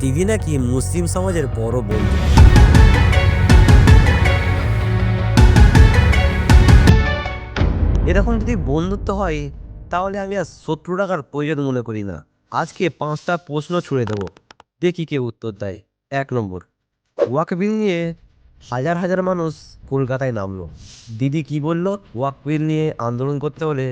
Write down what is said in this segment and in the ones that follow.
দিদি নাকি মুসলিম সমাজের বড় বন্ধু? এরকম যদি বন্ধুত্ব হয়, তাহলে আমি আর শত্রু রাখার প্রয়োজন মনে করি না। আজকে পাঁচটা প্রশ্ন ছুড়ে দেবো। দেখি কে উত্তর দেয়। এক নম্বর, ওয়াকবিল নিয়ে হাজার হাজার মানুষ কলকাতায় নামলো। দিদি কি বলল? ওয়াকবিল নিয়ে আন্দোলন করতে হলে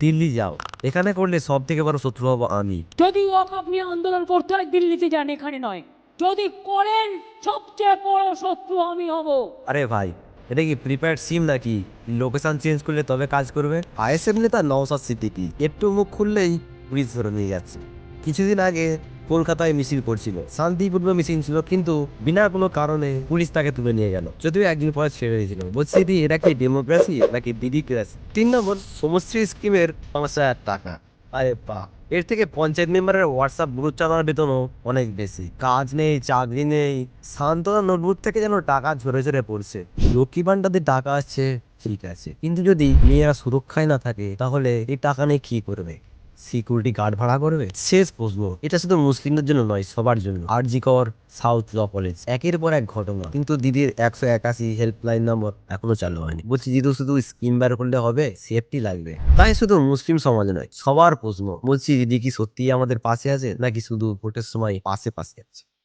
দিল্লি যাও। এখানে করলে সব থেকে বড় শত্রু হব আমি। যদি ওয়াকফ নিয়ে আন্দোলন করতে হয় দিল্লিতে যান এখানে নয়। যদি করেন সবচেয়ে বড় শত্রু আমি হব। আরে ভাই এটা কি প্রিপেয়ার সিম নাকি? লোকেশন চেঞ্জ করলে তবে কাজ করবে? আইএসএফ নেতা নওসাদ সিদ্দিকি একটু মুখ খুললেই পুলিশ ধরে নিয়ে যাচ্ছে। কিছুদিন আগে কলকাতায় মিছিল করছিল। শান্তিপূর্ণ মিছিল ছিল, কিন্তু বিনা কোনো কারণে পুলিশ তাকে তুলে নিয়ে গেল। যদিও একদিন পরে ছেড়ে দিয়েছিল। বলছি দিদি এটা কি ডেমোক্রেসি নাকি দিদি ক্রাসি তিন নম্বর সমশ্রী স্কিমের পাঁচ হাজার টাকা। আরে বা এর থেকে পঞ্চায়েত মেম্বারের হোয়াটসঅ্যাপ গ্রুপ চালানোর বেতনও অনেক বেশি। কাজ নেই, চাকরি নেই। সান্ত্বনা নোটবুক থেকে যেন টাকা ঝরে ঝরে পড়ছে। লক্ষ্মী ভান্ডারে টাকা আসছে ঠিক আছে। কিন্তু যদি মেয়েরা সুরক্ষায় না থাকে, তাহলে এই টাকা নিয়ে কি করবে? সিকিউরিটি গার্ড ভাড়া করবে? শেষ প্রশ্ন। এটা শুধু মুসলিমদের জন্য নয়, সবার জন্য। আর জি কর সাউথ ল কলেজ। একের পর এক ঘটনা। কিন্তু দিদির একশো একাশি হেল্পলাইন নম্বর এখনও চালু হয়নি। বলছি দিদি শুধু স্কিম বার করলে হবে? সেফটি লাগবে? তাই শুধু মুসলিম সমাজ নয়, সবার প্রশ্ন। বলছি, দিদি কি সত্যি আমাদের পাশে আছে? নাকি শুধু ভোটের সময় পাশে পাশে আছে?